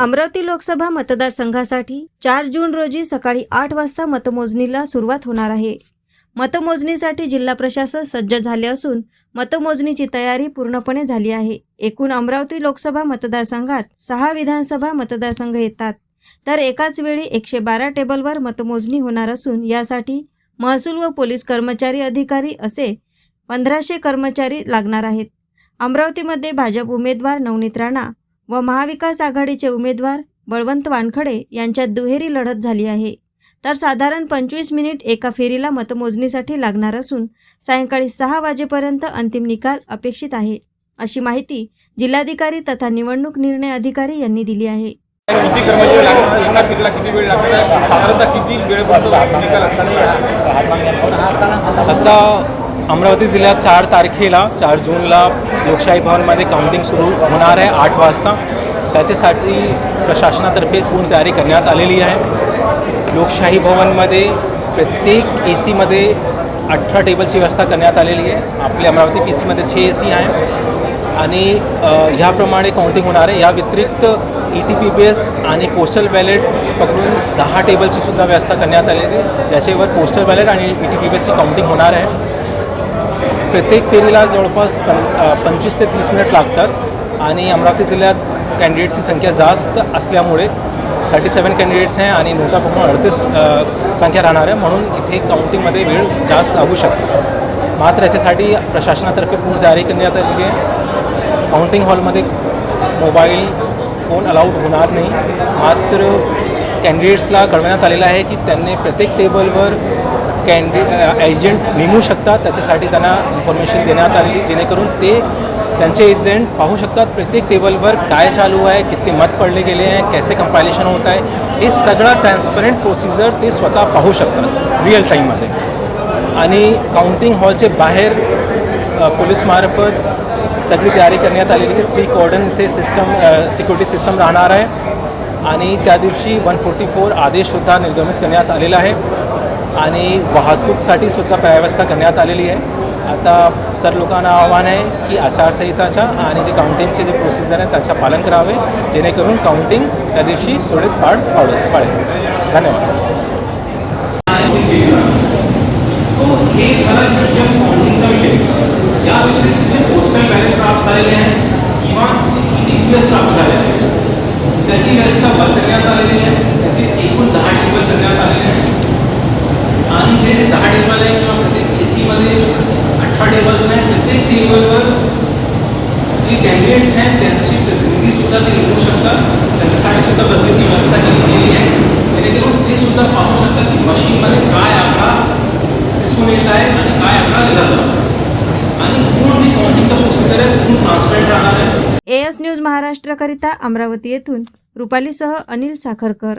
अमरावती लोकसभा मतदारसंघासाठी चार जून रोजी सकाळी आठ वाजता मतमोजणीला सुरुवात होणार आहे. मतमोजणीसाठी जिल्हा प्रशासन सज्ज झाले असून मतमोजणीची तयारी पूर्णपणे झाली आहे. एकूण अमरावती लोकसभा मतदारसंघात सहा विधानसभा मतदारसंघ येतात. तर एकाच वेळी एकशे बारा टेबलवर मतमोजणी होणार असून यासाठी महसूल व पोलीस कर्मचारी अधिकारी असे पंधराशे कर्मचारी लागणार आहेत. अमरावतीमध्ये भाजप उमेदवार नवनीत राणा व महाविकास आघाडीचे उमेदवार बळवंत वानखडे यांच्यात दुहेरी लढत झाली आहे. तर साधारण पंचवीस मिनिट एका फेरीला मतमोजणीसाठी लागणार असून सायंकाळी सहा वाजेपर्यंत अंतिम निकाल अपेक्षित आहे अशी माहिती जिल्हाधिकारी तथा निवडणूक निर्णय अधिकारी यांनी दिली आहे. आता अमरावती जिल्ह्यात चार तारखेला चार जूनला लोकशाही भवनमध्ये काउंटिंग सुरू होणार आहे आठ वाजता. त्याच्यासाठी प्रशासनातर्फे पूर्ण तयारी करण्यात आलेली आहे. लोकशाही भवनमध्ये प्रत्येक ए सीमध्ये अठरा टेबलची व्यवस्था करण्यात आलेली आहे. आपल्या अमरावती पी सीमध्ये छे ए सी आहे. आणि ह्याप्रमाणे काउंटिंग होणार आहे. या व्यतिरिक्त E T P B S आणि पोस्टल बॅलेट पकडून दहा टेबलची सुद्धा व्यवस्था करण्यात आलेली आहे. ज्याच्यावर पोस्टल बॅलेट आणि ई टी पी बी एसची काउंटिंग होणार आहे. प्रत्येक फेरीला जवळपास पं पंचवीस ते तीस मिनिट लागतात आणि अमरावती जिल्ह्यात कॅन्डिडेट्सची संख्या जास्त असल्यामुळे थर्टी सेवन कॅन्डिडेट्स आहे आणि नोटा पकडून अडतीस संख्या राहणार आहे. म्हणून इथे काउंटिंगमध्ये वेळ जास्त लागू शकतो. मात्र याच्यासाठी प्रशासनातर्फे पूर्ण तयारी करण्यात आलेली आहे. काउंटिंग हॉलमध्ये मोबाईल फोन अलाउड होणार नाही. मात्र कॅन्डिडेट्सला कळवण्यात आलेलं आहे की त्यांनी प्रत्येक टेबलवर कॅन्डि एजंट नेमू शकतात. त्याच्यासाठी त्यांना इन्फॉर्मेशन देण्यात आलेली जेणेकरून ते त्यांचे एजंट पाहू शकतात प्रत्येक टेबलवर काय चालू आहे किती मत पडले गेले आहे कैसे कंपायलेशन होत आहे. हे सगळं ट्रान्सपरंट प्रोसिजर ते स्वतः पाहू शकतात रिअल टाईममध्ये आणि काउंटिंग हॉलचे बाहेर पोलीसमार्फत सगळी तयारी करण्यात आलेली आहे. थ्री कॉर्डन इथे सिस्टम सिक्युरिटी सिस्टम राहणार आहे. आणि त्या दिवशी वन फोर्टी फोर आदेशसुद्धा निर्गमित करण्यात आलेला आहे. आणि वाहतूकसाठी सुद्धा व्यवस्था करण्यात आलेली आहे. आता सर लोकांना आव्हान आहे की आचारसंहिताच्या आणि जे काउंटिंगचे जे प्रोसिजर आहे त्याचं पालन करावे जेणेकरून काउंटिंग त्या दिवशी सुरळीत पार पाडू पाडेल. धन्यवाद. हो, हे झालं काउंटिंगचा विषय या व्यतिरिक्त जे पोस्टल बॅलेट प्राप्त झालेले आहे किंवा जे ई टी पी एस प्राप्त झालेले आहे त्याची व्यवस्था बंद करण्यात आलेली आहे त्याचे एकूण दहा टेबल करण्यात आलेले आहे आणि हे जे दहा टेबल आहे किंवा प्रत्येक ए सीमध्ये अठरा टेबल्स लेवलवर जी कॅन्डिडेट्स आहेत त्यांची प्रतिनिधीसुद्धा ते घेऊ शकतात. त्यांच्यासाठी सुद्धा बसण्याची व्यवस्था केलेली आहे. जेणेकरून ते सुद्धा पाहू शकतात की मशीनमध्ये काय आकडा दिसून येत आहे आणि काय आकडा लिहिला जातो. आणि पूर्ण जी काउंटिंगचा प्रोसिजर आहे पूर्ण ट्रान्सपरंट राहणार आहे. एस न्यूज महाराष्ट्रकरिता अमरावती येथून. रुपालीसह अनिल साखरकर.